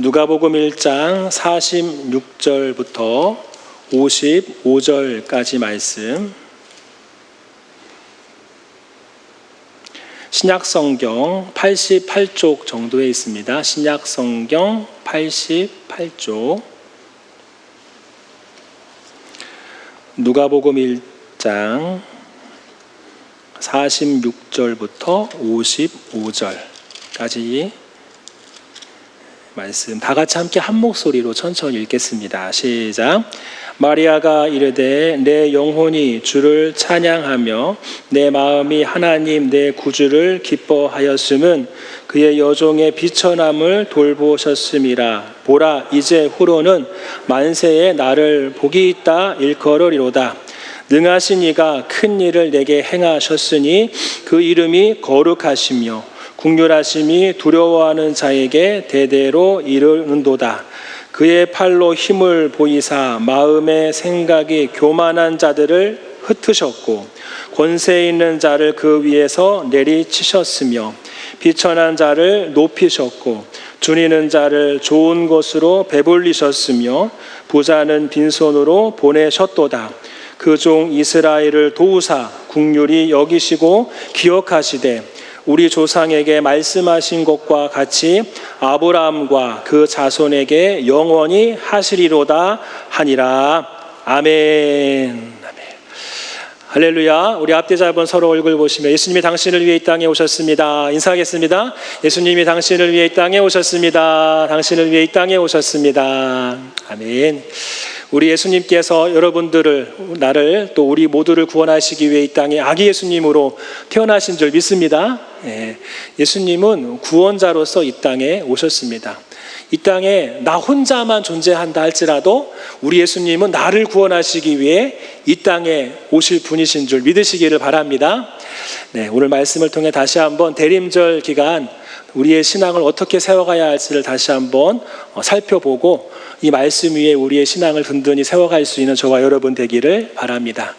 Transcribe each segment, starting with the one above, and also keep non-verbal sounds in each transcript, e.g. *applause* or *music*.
누가복음 1장 46절부터 55절까지 말씀. 신약 성경 88쪽 정도에 있습니다. 신약 성경 88쪽. 누가복음 1장 46절부터 55절까지 말씀 다 같이 함께 한 목소리로 천천히 읽겠습니다. 시작. 마리아가 이르되 내 영혼이 주를 찬양하며 내 마음이 하나님 내 구주를 기뻐하였음은 그의 여종의 비천함을 돌보셨음이라 보라 이제 후로는 만세에 나를 복이 있다 일컬으리로다 능하신 이가 큰 일을 내게 행하셨으니 그 이름이 거룩하시며 국률하심이 두려워하는 자에게 대대로 이르는도다. 그의 팔로 힘을 보이사 마음의 생각이 교만한 자들을 흩으셨고 권세 있는 자를 그 위에서 내리치셨으며 비천한 자를 높이셨고 줄이는 자를 좋은 것으로 배불리셨으며 부자는 빈손으로 보내셨도다. 그 종 이스라엘을 도우사 국률이 여기시고 기억하시되 우리 조상에게 말씀하신 것과 같이 아브라함과 그 자손에게 영원히 하시리로다 하니라. 아멘. 할렐루야. 우리 앞뒤 잡은 서로 얼굴 보시며 예수님이 당신을 위해 이 땅에 오셨습니다. 인사하겠습니다. 예수님이 당신을 위해 이 땅에 오셨습니다. 당신을 위해 이 땅에 오셨습니다. 아멘. 우리 예수님께서 여러분들을 나를 또 우리 모두를 구원하시기 위해 이 땅에 아기 예수님으로 태어나신 줄 믿습니다. 예, 예수님은 구원자로서 이 땅에 오셨습니다. 이 땅에 나 혼자만 존재한다 할지라도 우리 예수님은 나를 구원하시기 위해 이 땅에 오실 분이신 줄 믿으시기를 바랍니다. 네, 오늘 말씀을 통해 다시 한번 대림절 기간 우리의 신앙을 어떻게 세워가야 할지를 다시 한번 어, 살펴보고 이 말씀 위에 우리의 신앙을 든든히 세워갈 수 있는 저와 여러분 되기를 바랍니다.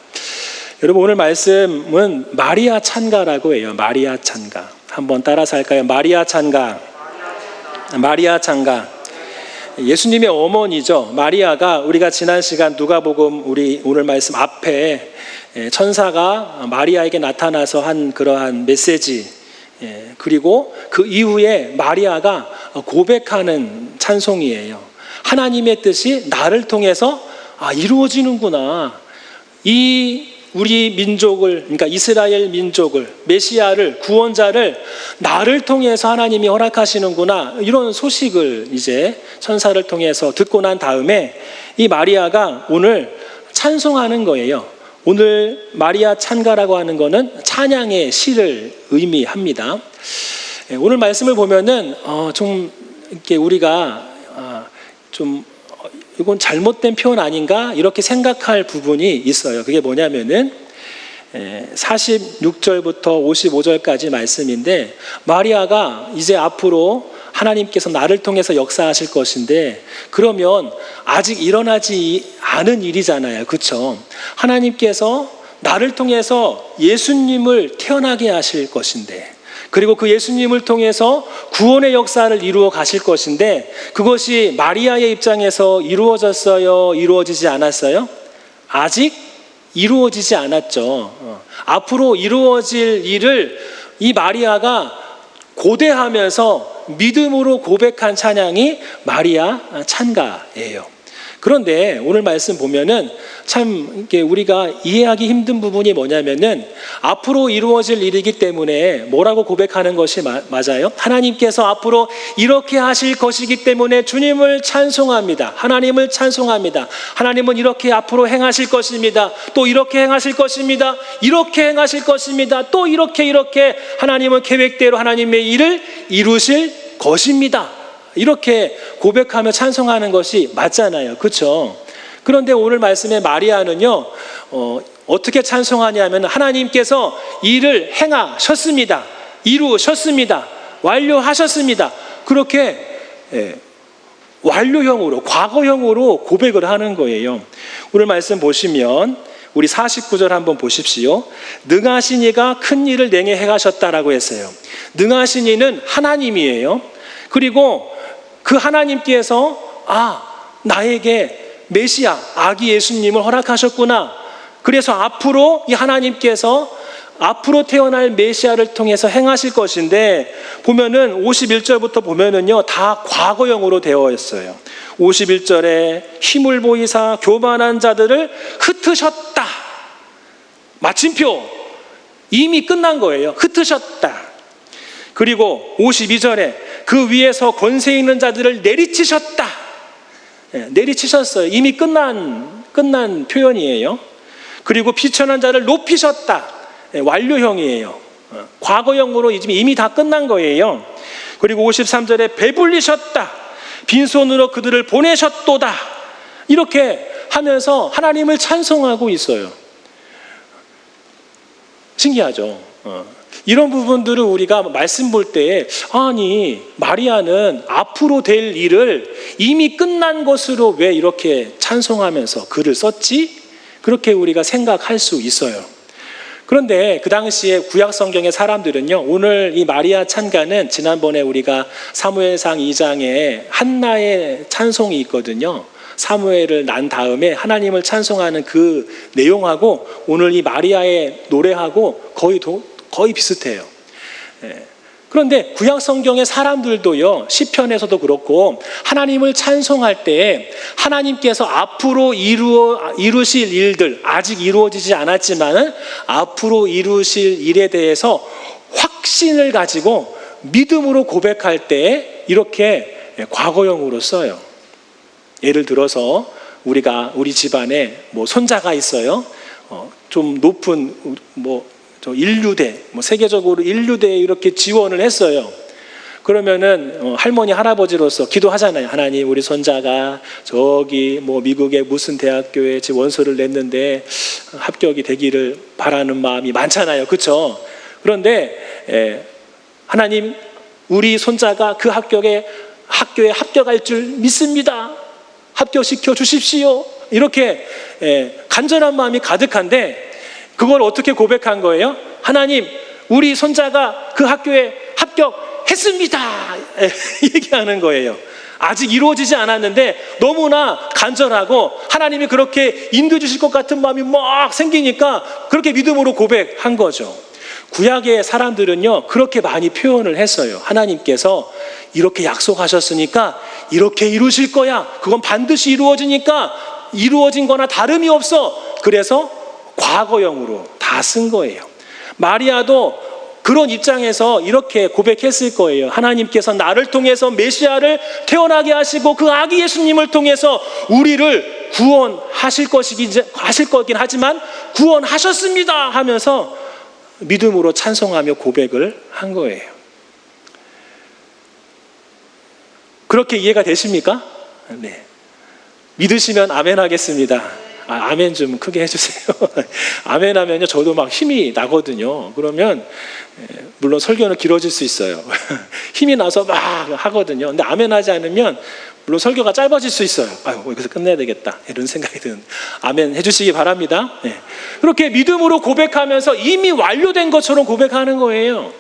여러분 오늘 말씀은 마리아 찬가라고 해요. 마리아 찬가. 한번 따라서 할까요? 마리아 찬가. 마리아 찬가. 예수님의 어머니죠. 마리아가 우리가 지난 시간 누가복음 우리 오늘 말씀 앞에 천사가 마리아에게 나타나서 한 그러한 메시지 예, 그리고 그 이후에 마리아가 고백하는 찬송이에요. 하나님의 뜻이 나를 통해서 아, 이루어지는구나. 이 우리 민족을, 그러니까 이스라엘 민족을, 메시아를, 구원자를 나를 통해서 하나님이 허락하시는구나. 이런 소식을 이제 천사를 통해서 듣고 난 다음에 이 마리아가 오늘 찬송하는 거예요. 오늘 마리아 찬가라고 하는 것은 찬양의 시를 의미합니다. 예, 오늘 말씀을 보면은 어, 좀 이렇게 우리가 어, 좀 어, 이건 잘못된 표현 아닌가 이렇게 생각할 부분이 있어요. 그게 뭐냐면은 46절부터 55절까지 말씀인데 마리아가 이제 앞으로 하나님께서 나를 통해서 역사하실 것인데 그러면 아직 일어나지 않은 일이잖아요. 그렇죠? 하나님께서 나를 통해서 예수님을 태어나게 하실 것인데 그리고 그 예수님을 통해서 구원의 역사를 이루어 가실 것인데 그것이 마리아의 입장에서 이루어졌어요? 이루어지지 않았어요? 아직 이루어지지 않았죠. 어. 앞으로 이루어질 일을 이 마리아가 고대하면서 믿음으로 고백한 찬양이 마리아 찬가예요. 그런데 오늘 말씀 보면은 참 우리가 이해하기 힘든 부분이 뭐냐면은 앞으로 이루어질 일이기 때문에 뭐라고 고백하는 것이 마, 맞아요? 하나님께서 앞으로 이렇게 하실 것이기 때문에 주님을 찬송합니다. 하나님을 찬송합니다. 하나님은 이렇게 앞으로 행하실 것입니다. 또 이렇게 행하실 것입니다. 이렇게 행하실 것입니다. 또 이렇게 이렇게 하나님은 계획대로 하나님의 일을 이루실 것입니다. 이렇게 고백하며 찬송하는 것이 맞잖아요. 그렇죠? 그런데 오늘 말씀의 마리아는요. 어, 어떻게 찬송하냐면 하나님께서 일을 행하셨습니다. 이루셨습니다. 완료하셨습니다. 그렇게 예, 완료형으로 과거형으로 고백을 하는 거예요. 오늘 말씀 보시면 우리 49절 한번 보십시오. 능하신 이가 큰 일을 내게 행하셨다라고 했어요. 능하신 이는 하나님이에요. 그리고 그 하나님께서 아, 나에게 메시아, 아기 예수님을 허락하셨구나. 그래서 앞으로 이 하나님께서 앞으로 태어날 메시아를 통해서 행하실 것인데 보면은 51절부터 보면은요 다 과거형으로 되어 있어요. 51절에 힘을 보이사 교만한 자들을 흩으셨다. 마침표 이미 끝난 거예요. 흩으셨다. 그리고 52절에 그 위에서 권세 있는 자들을 내리치셨다. 예, 내리치셨어요. 이미 끝난 끝난 표현이에요. 그리고 비천한 자를 높이셨다. 예, 완료형이에요. 어, 과거형으로 이미 다 끝난 거예요. 그리고 53절에 배불리셨다. 빈손으로 그들을 보내셨도다. 이렇게 하면서 하나님을 찬송하고 있어요. 신기하죠. 어. 이런 부분들을 우리가 말씀 볼 때, 아니, 마리아는 앞으로 될 일을 이미 끝난 것으로 왜 이렇게 찬송하면서 글을 썼지? 그렇게 우리가 생각할 수 있어요. 그런데 그 당시에 구약 성경의 사람들은요, 오늘 이 마리아 찬가는 지난번에 우리가 사무엘상 2장에 한나의 찬송이 있거든요. 사무엘을 난 다음에 하나님을 찬송하는 그 내용하고 오늘 이 마리아의 노래하고 거의 도, 거의 비슷해요. 예. 그런데 구약 성경의 사람들도요 시편에서도 그렇고 하나님을 찬송할 때 하나님께서 앞으로 이루어 이루실 일들 아직 이루어지지 않았지만은 앞으로 이루실 일에 대해서 확신을 가지고 믿음으로 고백할 때 이렇게 과거형으로 써요. 예를 들어서 우리가 우리 집안에 뭐 손자가 있어요. 어, 좀 높은 뭐 저 인류대, 뭐 세계적으로 인류대에 이렇게 지원을 했어요. 그러면은 어, 할머니 할아버지로서 기도하잖아요. 하나님 우리 손자가 저기 뭐 미국의 무슨 대학교에 지금 원서를 냈는데 합격이 되기를 바라는 마음이 많잖아요. 그렇죠? 그런데 에, 하나님 우리 손자가 그 학교에 학교에 합격할 줄 믿습니다. 합격시켜 주십시오. 이렇게 에, 간절한 마음이 가득한데 그걸 어떻게 고백한 거예요? 하나님, 우리 손자가 그 학교에 합격했습니다. *laughs* 얘기하는 거예요. 아직 이루어지지 않았는데 너무나 간절하고 하나님이 그렇게 인도해 주실 것 같은 마음이 막 생기니까 그렇게 믿음으로 고백한 거죠. 구약의 사람들은요, 그렇게 많이 표현을 했어요. 하나님께서 이렇게 약속하셨으니까 이렇게 이루실 거야. 그건 반드시 이루어지니까 이루어진 거나 다름이 없어. 그래서 과거형으로 다 쓴 거예요. 마리아도 그런 입장에서 이렇게 고백했을 거예요. 하나님께서 나를 통해서 메시아를 태어나게 하시고 그 아기 예수님을 통해서 우리를 구원하실 것이긴 하실 거긴 하지만 구원하셨습니다 하면서 믿음으로 찬송하며 고백을 한 거예요. 그렇게 이해가 되십니까? 네. 믿으시면 아멘 하겠습니다. 아, 아멘 좀 크게 해주세요. *laughs* 아멘 하면요, 저도 막 힘이 나거든요. 그러면, 물론 설교는 길어질 수 있어요. *laughs* 힘이 나서 막 하거든요. 근데 아멘 하지 않으면, 물론 설교가 짧아질 수 있어요. 아유, 여기서 끝내야 되겠다. 이런 생각이 드는. 아멘 해주시기 바랍니다. 네. 그렇게 믿음으로 고백하면서 이미 완료된 것처럼 고백하는 거예요.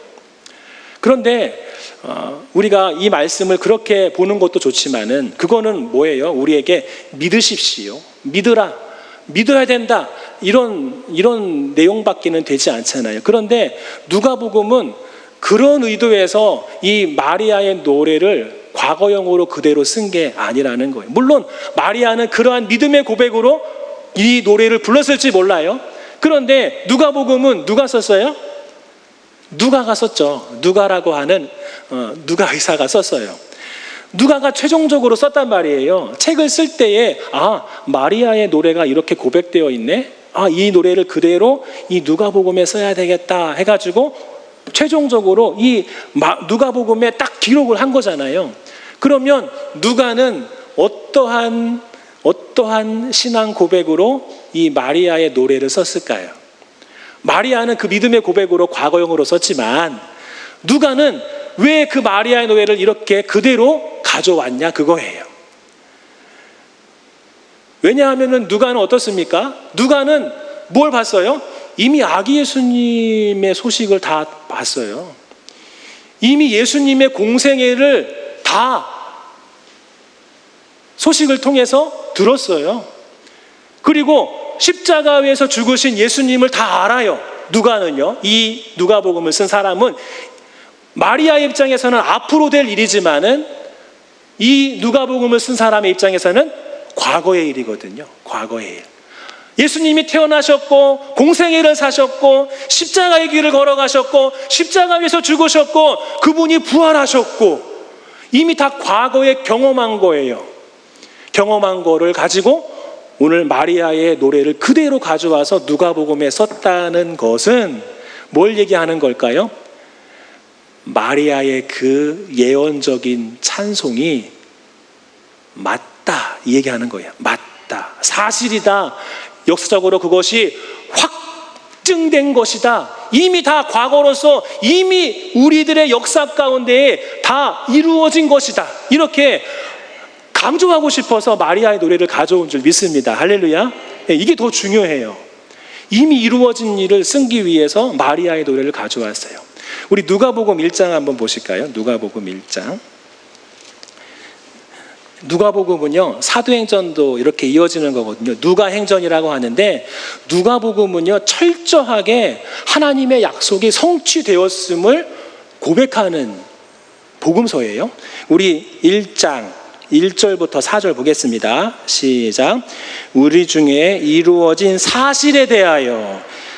그런데, 어, 우리가 이 말씀을 그렇게 보는 것도 좋지만은, 그거는 뭐예요? 우리에게 믿으십시오. 믿으라. 믿어야 된다. 이런, 이런 내용밖에는 되지 않잖아요. 그런데 누가복음은 그런 의도에서 이 마리아의 노래를 과거형으로 그대로 쓴 게 아니라는 거예요. 물론 마리아는 그러한 믿음의 고백으로 이 노래를 불렀을지 몰라요. 그런데 누가복음은 누가 썼어요? 누가가 썼죠. 누가라고 하는 어, 누가 의사가 썼어요. 누가가 최종적으로 썼단 말이에요. 책을 쓸 때에 아 마리아의 노래가 이렇게 고백되어 있네. 아 이 노래를 그대로 이 누가복음에 써야 되겠다 해가지고 최종적으로 이 누가복음에 딱 기록을 한 거잖아요. 그러면 누가는 어떠한 어떠한 신앙 고백으로 이 마리아의 노래를 썼을까요? 마리아는 그 믿음의 고백으로 과거형으로 썼지만 누가는 왜 그 마리아의 노래를 이렇게 그대로 가져왔냐 그거예요. 왜냐하면은 누가는 어떻습니까? 누가는 뭘 봤어요? 이미 아기 예수님의 소식을 다 봤어요. 이미 예수님의 공생애를 다 소식을 통해서 들었어요. 그리고 십자가 위에서 죽으신 예수님을 다 알아요. 누가는요. 이 누가복음을 쓴 사람은 마리아의 입장에서는 앞으로 될 일이지만은 이 누가복음을 쓴 사람의 입장에서는 과거의 일이거든요. 과거의 일. 예수님이 태어나셨고 일을 사셨고 십자가의 길을 걸어가셨고 십자가 위에서 죽으셨고 그분이 부활하셨고 이미 다 과거에 경험한 거예요. 경험한 거를 가지고 오늘 마리아의 노래를 그대로 가져와서 누가복음에 썼다는 것은 뭘 얘기하는 걸까요? 마리아의 그 예언적인 찬송이 맞다 이 얘기하는 거예요. 맞다. 사실이다. 역사적으로 그것이 확증된 것이다. 이미 다 과거로서 이미 우리들의 역사 가운데에 다 이루어진 것이다. 이렇게 강조하고 싶어서 마리아의 노래를 가져온 줄 믿습니다. 할렐루야. 예, 이게 더 중요해요. 이미 이루어진 일을 쓰기 위해서 마리아의 노래를 가져왔어요. 우리 누가복음 1장 한번 보실까요? 누가복음 1장. 누가복음은요 사도행전도 이렇게 이어지는 거거든요. 누가행전이라고 하는데 누가복음은요 철저하게 하나님의 약속이 성취되었음을 고백하는 복음서예요. 우리 1장 1절부터 4절 보겠습니다. 시작. 우리 중에 이루어진 사실에 대하여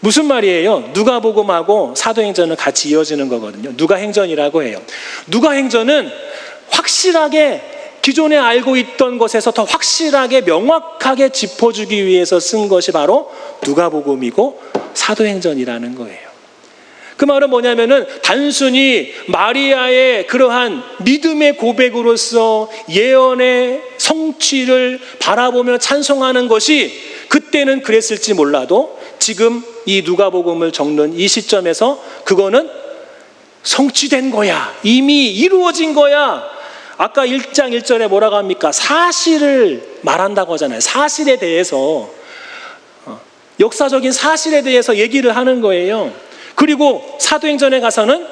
무슨 말이에요? 누가복음하고 사도행전은 같이 이어지는 거거든요. 누가행전이라고 해요. 누가행전은 확실하게 기존에 알고 있던 것에서 더 확실하게 명확하게 짚어주기 위해서 쓴 것이 바로 누가복음이고 사도행전이라는 거예요. 그 말은 뭐냐면은 단순히 마리아의 그러한 믿음의 고백으로서 예언의 성취를 바라보며 찬송하는 것이 그때는 그랬을지 몰라도 지금 이 누가복음을 적는 이 시점에서 그거는 성취된 거야. 이미 이루어진 거야. 아까 1장 1절에 뭐라고 합니까? 사실을 말한다고 하잖아요. 사실에 대해서 어, 역사적인 사실에 대해서 얘기를 하는 거예요. 그리고 사도행전에 가서는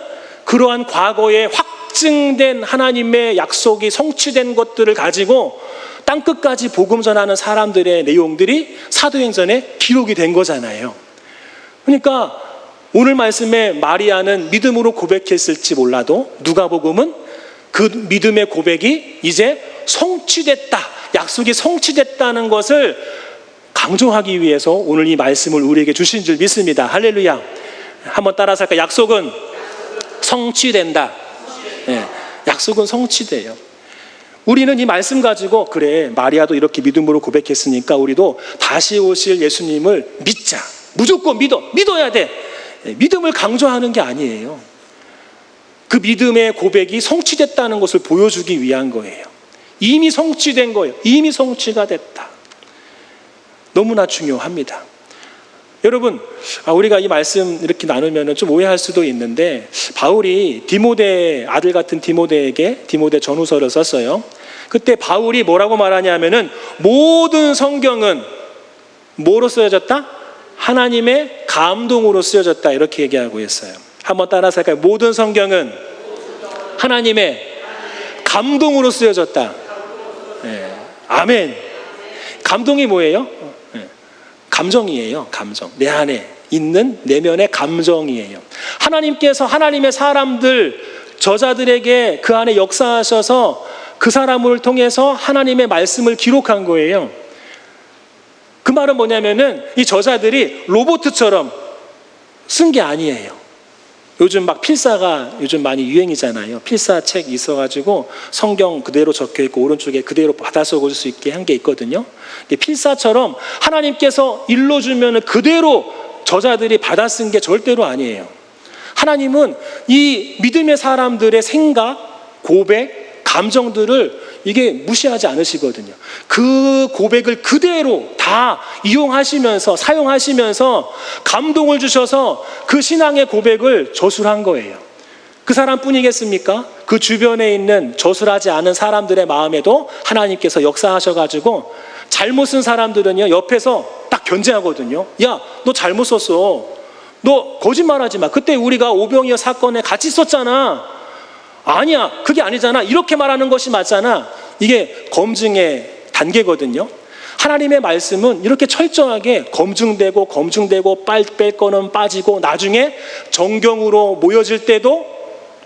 그러한 과거에 확증된 하나님의 약속이 성취된 것들을 가지고 땅 끝까지 복음 전하는 사람들의 내용들이 사도행전에 기록이 된 거잖아요. 그러니까 오늘 말씀에 마리아는 믿음으로 고백했을지 몰라도 누가복음은 그 믿음의 고백이 이제 성취됐다. 약속이 성취됐다는 것을 강조하기 위해서 오늘 이 말씀을 우리에게 주신 줄 믿습니다. 할렐루야. 한번 따라서 할까? 약속은 성취된다. 예, 약속은 성취돼요. 우리는 이 말씀 가지고 그래 마리아도 이렇게 믿음으로 고백했으니까 우리도 다시 오실 예수님을 믿자. 무조건 믿어. 믿어야 돼. 예, 믿음을 강조하는 게 아니에요. 그 믿음의 고백이 성취됐다는 것을 보여주기 위한 거예요. 이미 성취된 거예요. 이미 성취가 됐다. 너무나 중요합니다. 여러분, 아, 우리가 이 말씀 이렇게 나누면 좀 오해할 수도 있는데, 바울이 디모데, 아들 같은 디모데에게 디모데 전후서를 썼어요. 그때 바울이 뭐라고 말하냐면은, 모든 성경은 뭐로 쓰여졌다? 하나님의 감동으로 쓰여졌다. 이렇게 얘기하고 있어요. 한번 따라서 할까요? 모든 성경은 하나님의 감동으로 쓰여졌다. 네. 아멘. 감동이 뭐예요? 네. 감정이에요. 감정. 내 안에 있는 내면의 감정이에요. 하나님께서 하나님의 사람들, 저자들에게 그 안에 역사하셔서 그 사람을 통해서 하나님의 말씀을 기록한 거예요. 그 말은 뭐냐면은 이 저자들이 로보트처럼 쓴 게 아니에요. 요즘 막 필사가 요즘 많이 유행이잖아요. 필사 책 있어가지고 성경 그대로 적혀 있고 오른쪽에 그대로 받아 적을 수 있게 한 게 있거든요. 필사처럼 하나님께서 일러주면 그대로 저자들이 받아 쓴 게 절대로 아니에요. 하나님은 이 믿음의 사람들의 생각, 고백, 감정들을 이게 무시하지 않으시거든요. 그 고백을 그대로 다 이용하시면서 사용하시면서 감동을 주셔서 그 신앙의 고백을 저술한 거예요. 그 사람뿐이겠습니까? 그 주변에 있는 저술하지 않은 사람들의 마음에도 하나님께서 역사하셔가지고 잘못 쓴 사람들은요 옆에서 딱 견제하거든요. 야, 너 잘못 썼어. 너 거짓말하지 마. 그때 우리가 오병이어 사건에 같이 썼잖아. 아니야, 그게 아니잖아. 이렇게 말하는 것이 맞잖아. 이게 검증의 단계거든요. 하나님의 말씀은 이렇게 철저하게 검증되고 검증되고 빨, 뺄 거는 빠지고 나중에 정경으로 모여질 때도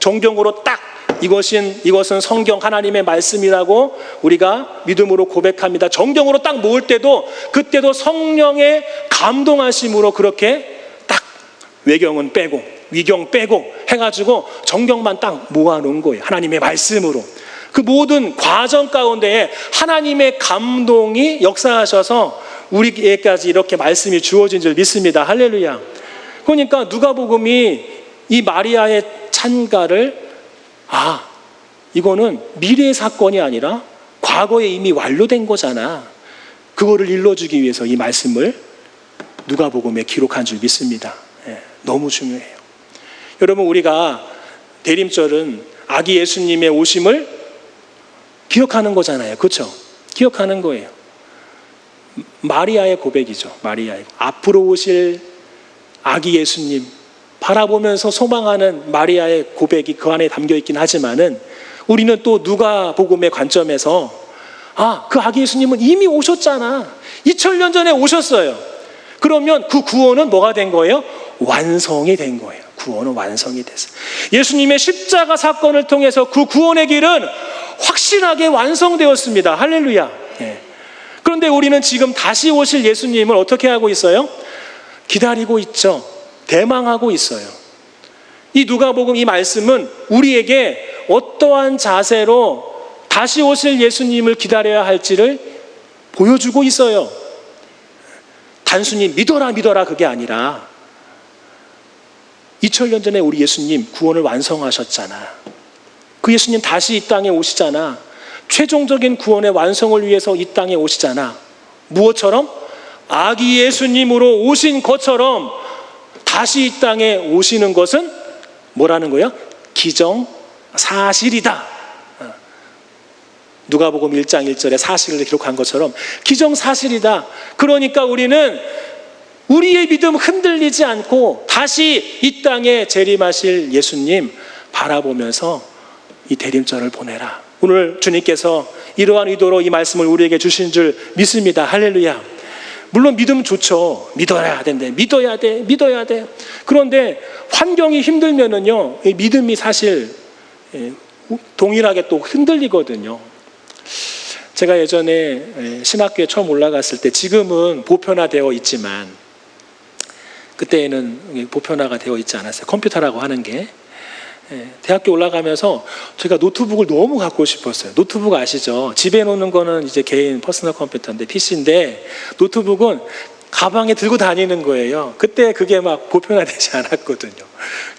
정경으로 딱 이것은 이것은 성경 하나님의 말씀이라고 우리가 믿음으로 고백합니다. 정경으로 딱 모을 때도 그때도 성령의 감동하심으로 그렇게 딱 외경은 빼고 위경 빼고 해가지고 정경만 딱 모아놓은 거예요. 하나님의 말씀으로. 그 모든 과정 가운데에 하나님의 감동이 역사하셔서 우리에게까지 이렇게 말씀이 주어진 줄 믿습니다. 할렐루야. 그러니까 누가복음이 이 마리아의 찬가를 아 이거는 미래의 사건이 아니라 과거에 이미 완료된 거잖아. 그거를 일러주기 위해서 이 말씀을 누가복음에 기록한 줄 믿습니다. 예, 너무 중요해요. 여러분 우리가 대림절은 아기 예수님의 오심을 기억하는 거잖아요. 그렇죠? 기억하는 거예요. 마리아의 고백이죠. 마리아의 앞으로 오실 아기 예수님 바라보면서 소망하는 마리아의 고백이 그 안에 담겨 있긴 하지만은 우리는 또 누가 복음의 관점에서 아, 그 아기 예수님은 이미 오셨잖아. 2000년 전에 오셨어요. 그러면 그 구원은 뭐가 된 거예요? 완성이 된 거예요. 구원은 완성이 됐어요. 예수님의 십자가 사건을 통해서 그 구원의 길은 확실하게 완성되었습니다. 할렐루야. 예. 그런데 우리는 지금 다시 오실 예수님을 어떻게 하고 있어요? 기다리고 있죠. 대망하고 있어요. 이 누가복음 이 말씀은 우리에게 어떠한 자세로 다시 오실 예수님을 기다려야 할지를 보여주고 있어요. 단순히 믿어라 믿어라 그게 아니라 2000년 전에 우리 예수님 구원을 완성하셨잖아. 그 예수님 다시 이 땅에 오시잖아. 최종적인 구원의 완성을 위해서 이 땅에 오시잖아. 무엇처럼? 아기 예수님으로 오신 것처럼 다시 이 땅에 오시는 것은 뭐라는 거예요? 기정 사실이다. 누가복음 1장 1절에 사실을 기록한 것처럼 기정 사실이다. 그러니까 우리는 우리의 믿음 흔들리지 않고 다시 이 땅에 재림하실 예수님 바라보면서 이 대림절을 보내라. 오늘 주님께서 이러한 의도로 이 말씀을 우리에게 주신 줄 믿습니다. 할렐루야. 물론 믿음 좋죠. 믿어야 된대. 믿어야 돼. 믿어야 돼. 그런데 환경이 힘들면은요, 이 믿음이 사실 예, 동일하게 또 흔들리거든요. 제가 예전에 예, 신학교에 처음 올라갔을 때 지금은 보편화되어 있지만 그때에는 보편화가 되어 있지 않았어요. 컴퓨터라고 하는 게. 예, 대학교 올라가면서 제가 노트북을 너무 갖고 싶었어요. 노트북 아시죠? 집에 놓는 거는 이제 개인 퍼스널 컴퓨터인데 PC인데 노트북은 가방에 들고 다니는 거예요. 그때 그게 막 보편화되지 *laughs* 않았거든요.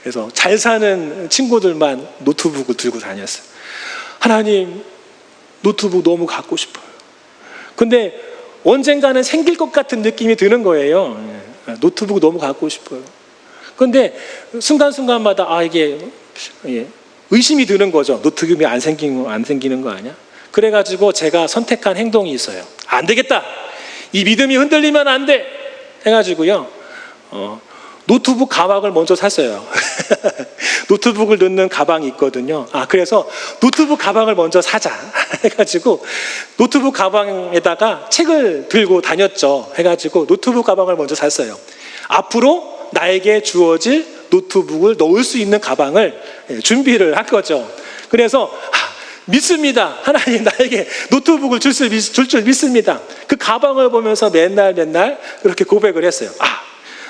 그래서 잘 사는 친구들만 노트북을 들고 다녔어요. 하나님 노트북 너무 갖고 싶어요. 근데 언젠가는 생길 것 같은 느낌이 드는 거예요. 예, 노트북 너무 갖고 싶어요. 근데 순간순간마다 아 이게 예, 의심이 드는 거죠. 노트북이 안 생기는 안 생기는 거 아니야? 그래가지고 제가 선택한 행동이 있어요. 안 되겠다. 이 믿음이 흔들리면 안 돼. 해가지고요. 어, 노트북 가방을 먼저 샀어요. *laughs* 노트북을 넣는 가방이 있거든요. 아, 그래서 노트북 가방을 먼저 사자. *laughs* 해가지고 노트북 가방에다가 책을 들고 다녔죠. 해가지고 노트북 가방을 먼저 샀어요. 앞으로 나에게 주어질 노트북을 넣을 수 있는 가방을 예, 준비를 한 거죠. 그래서 믿습니다. 하나님 나에게 노트북을 줄줄 줄 믿습니다. 그 가방을 보면서 맨날 맨날 그렇게 고백을 했어요. 아,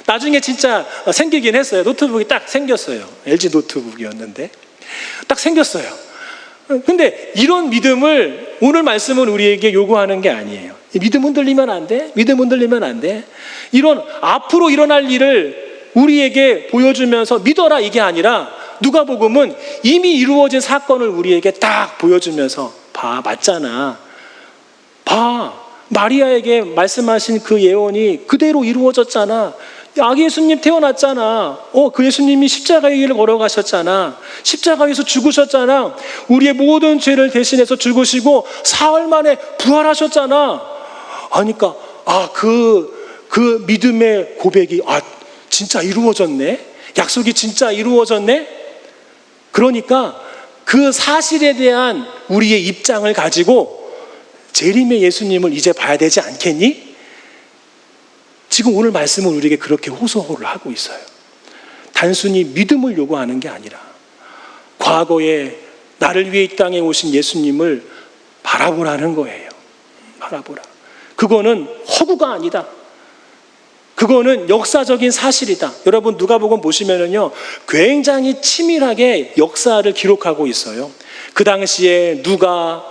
나중에 진짜 생기긴 했어요. 노트북이 딱 생겼어요. LG 노트북이었는데 딱 생겼어요. 근데 이런 믿음을 오늘 말씀은 우리에게 요구하는 게 아니에요. 믿음 흔들리면 안 돼. 믿음 흔들리면 안 돼. 이런 앞으로 일어날 일을 우리에게 보여주면서 믿어라 이게 아니라 누가복음은 이미 이루어진 사건을 우리에게 딱 보여주면서 봐, 맞잖아. 봐. 마리아에게 말씀하신 그 예언이 그대로 이루어졌잖아. 아기 예수님 태어났잖아. 어, 그 예수님이 십자가의 길을 걸어가셨잖아. 십자가에서 죽으셨잖아. 우리의 모든 죄를 대신해서 죽으시고 사흘 만에 부활하셨잖아. 하니까, 아, 그, 그 믿음의 고백이, 아, 진짜 이루어졌네? 약속이 진짜 이루어졌네? 그러니까 그 사실에 대한 우리의 입장을 가지고 재림의 예수님을 이제 봐야 되지 않겠니? 지금 오늘 말씀은 우리에게 그렇게 호소를 하고 있어요. 단순히 믿음을 요구하는 게 아니라 과거에 나를 위해 이 땅에 오신 예수님을 바라보라는 거예요. 바라보라. 그거는 허구가 아니다. 그거는 역사적인 사실이다. 여러분 누가복음 보시면은요. 굉장히 치밀하게 역사를 기록하고 있어요. 그 당시에 누가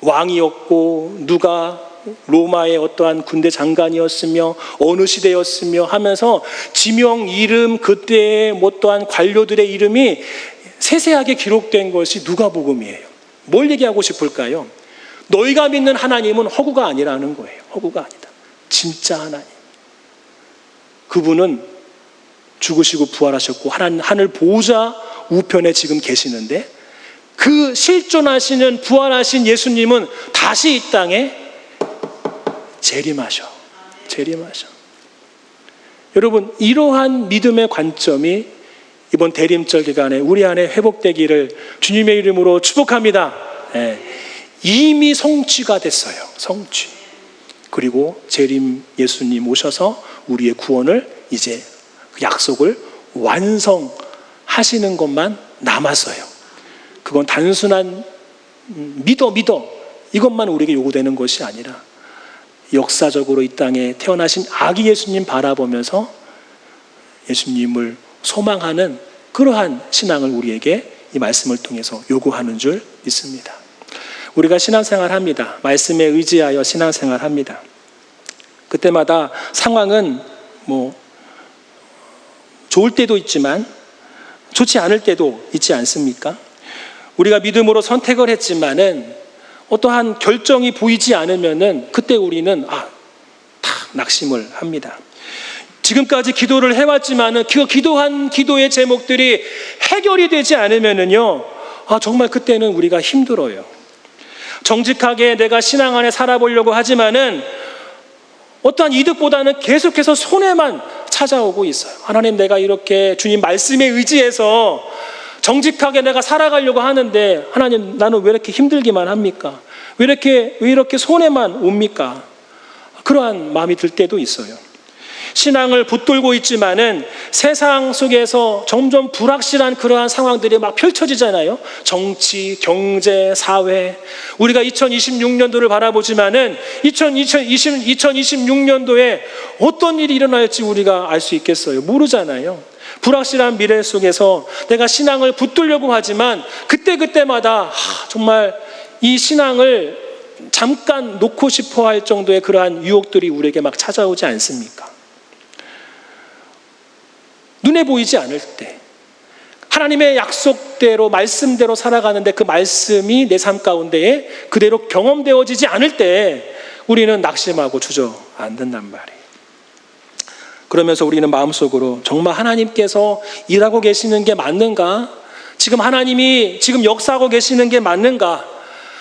왕이었고 누가 로마의 어떠한 군대 장관이었으며 어느 시대였으며 하면서 지명 이름 그때의 뭐 어떠한 관료들의 이름이 세세하게 기록된 것이 누가복음이에요. 뭘 얘기하고 싶을까요? 너희가 믿는 하나님은 허구가 아니라는 거예요. 허구가 아니다. 진짜 하나님. 그분은 죽으시고 부활하셨고 하늘 보호자 우편에 지금 계시는데 그 실존하시는 부활하신 예수님은 다시 이 땅에 재림하셔. 재림하셔. 여러분 이러한 믿음의 관점이 이번 대림절 기간에 우리 안에 회복되기를 주님의 이름으로 축복합니다. 예. 이미 성취가 됐어요. 성취. 그리고 재림 예수님 오셔서 우리의 구원을 이제 그 약속을 완성하시는 것만 남았어요. 그건 단순한 음, 믿어 믿어 이것만 우리에게 요구되는 것이 아니라 역사적으로 이 땅에 태어나신 아기 예수님 바라보면서 예수님을 소망하는 그러한 신앙을 우리에게 이 말씀을 통해서 요구하는 줄 믿습니다. 우리가 신앙생활 합니다. 말씀에 의지하여 신앙생활 합니다. 그때마다 상황은 뭐 좋을 때도 있지만 좋지 않을 때도 있지 않습니까? 우리가 믿음으로 선택을 했지만은 어떠한 결정이 보이지 않으면은 그때 우리는 아, 다 낙심을 합니다. 지금까지 기도를 해왔지만은 그 기도한 기도의 제목들이 해결이 되지 않으면은요, 아, 정말 그때는 우리가 힘들어요. 정직하게 내가 신앙 안에 살아보려고 하지만은 어떠한 이득보다는 계속해서 손해만 찾아오고 있어요. 하나님 내가 이렇게 주님 말씀에 의지해서 정직하게 내가 살아가려고 하는데 하나님 나는 왜 이렇게 힘들기만 합니까? 왜 이렇게 왜 이렇게 손해만 옵니까? 그러한 마음이 들 때도 있어요. 신앙을 붙들고 있지만은 세상 속에서 점점 불확실한 그러한 상황들이 막 펼쳐지잖아요. 정치, 경제, 사회. 우리가 2026년도를 바라보지만은 2020, 2026년도에 어떤 일이 일어날지 우리가 알 수 있겠어요. 모르잖아요. 불확실한 미래 속에서 내가 신앙을 붙들려고 하지만 그때그때마다 정말 이 신앙을 잠깐 놓고 싶어 할 정도의 그러한 유혹들이 우리에게 막 찾아오지 않습니까? 눈에 보이지 않을 때 하나님의 약속대로 말씀대로 살아가는데 그 말씀이 내 삶 가운데에 그대로 경험되어지지 않을 때 우리는 낙심하고 주저앉는단 말이에요. 그러면서 우리는 마음속으로 정말 하나님께서 일하고 계시는 게 맞는가? 지금 하나님이 지금 역사하고 계시는 게 맞는가?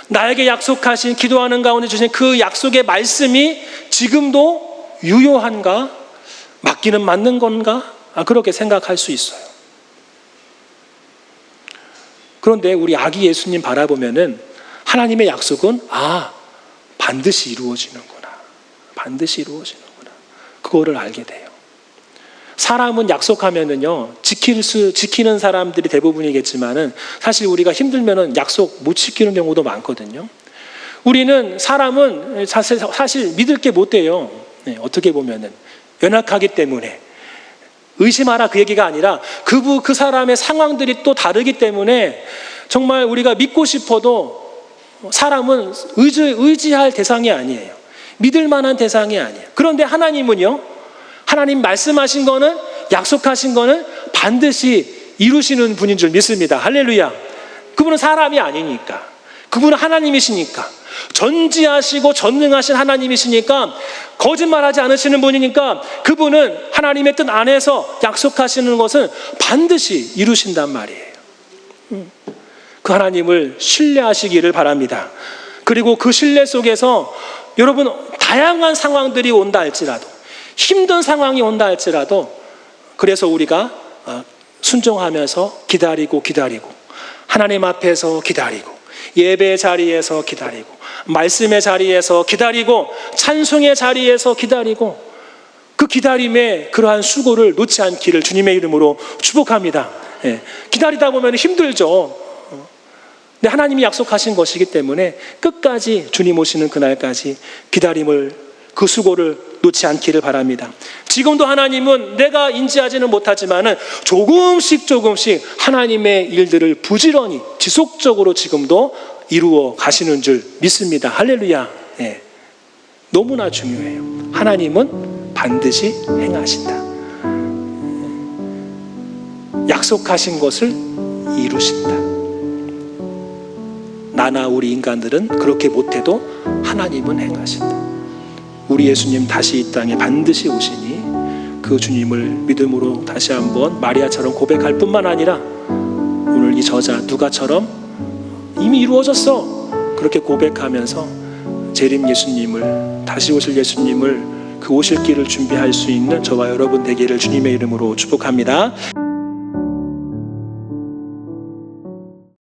나에게 약속하신 기도하는 가운데 주신 그 약속의 말씀이 지금도 유효한가? 맞기는 맞는 건가? 아, 그렇게 생각할 수 있어요. 그런데 우리 아기 예수님 바라보면은 하나님의 약속은 아, 반드시 이루어지는구나. 반드시 이루어지는구나. 그거를 알게 돼요. 사람은 약속하면은요, 지킬 수, 지키는 사람들이 대부분이겠지만은 사실 우리가 힘들면은 약속 못 지키는 경우도 많거든요. 우리는 사람은 사실, 사실 믿을 게 못 돼요. 네, 어떻게 보면은. 연약하기 때문에. 의심하라 그 얘기가 아니라 그, 그 사람의 상황들이 또 다르기 때문에 정말 우리가 믿고 싶어도 사람은 의지, 의지할 대상이 아니에요. 믿을 만한 대상이 아니에요. 그런데 하나님은요, 하나님 말씀하신 거는, 약속하신 거는 반드시 이루시는 분인 줄 믿습니다. 할렐루야. 그분은 사람이 아니니까. 그분은 하나님이시니까 전지하시고 전능하신 하나님이시니까 거짓말하지 않으시는 분이니까 그분은 하나님의 뜻 안에서 약속하시는 것은 반드시 이루신단 말이에요. 음. 그 하나님을 신뢰하시기를 바랍니다. 그리고 그 신뢰 속에서 여러분 다양한 상황들이 온다 할지라도 힘든 상황이 온다 할지라도 그래서 우리가 어, 순종하면서 기다리고 기다리고 하나님 앞에서 기다리고 예배 자리에서 기다리고 말씀의 자리에서 기다리고 찬송의 자리에서 기다리고 그 기다림에 그러한 수고를 놓지 않기를 주님의 이름으로 축복합니다. 예, 기다리다 보면 힘들죠. 어. 근데 하나님이 약속하신 것이기 때문에 끝까지 주님 오시는 그날까지 기다림을 그 수고를 놓지 않기를 바랍니다. 지금도 하나님은 내가 인지하지는 못하지만은 조금씩 조금씩 하나님의 일들을 부지런히 지속적으로 지금도 이루어 가시는 줄 믿습니다. 할렐루야. 예. 너무나 중요해요. 하나님은 반드시 행하신다. 약속하신 것을 이루신다. 나나 우리 인간들은 그렇게 못해도 하나님은 행하신다. 우리 예수님 다시 이 땅에 반드시 오시니 그 주님을 믿음으로 다시 한번 마리아처럼 고백할 뿐만 아니라 오늘 이 저자 누가처럼 이미 이루어졌어 그렇게 고백하면서 재림 예수님을 다시 오실 예수님을 그 오실 길을 준비할 수 있는 저와 여러분 되기를 주님의 이름으로 축복합니다.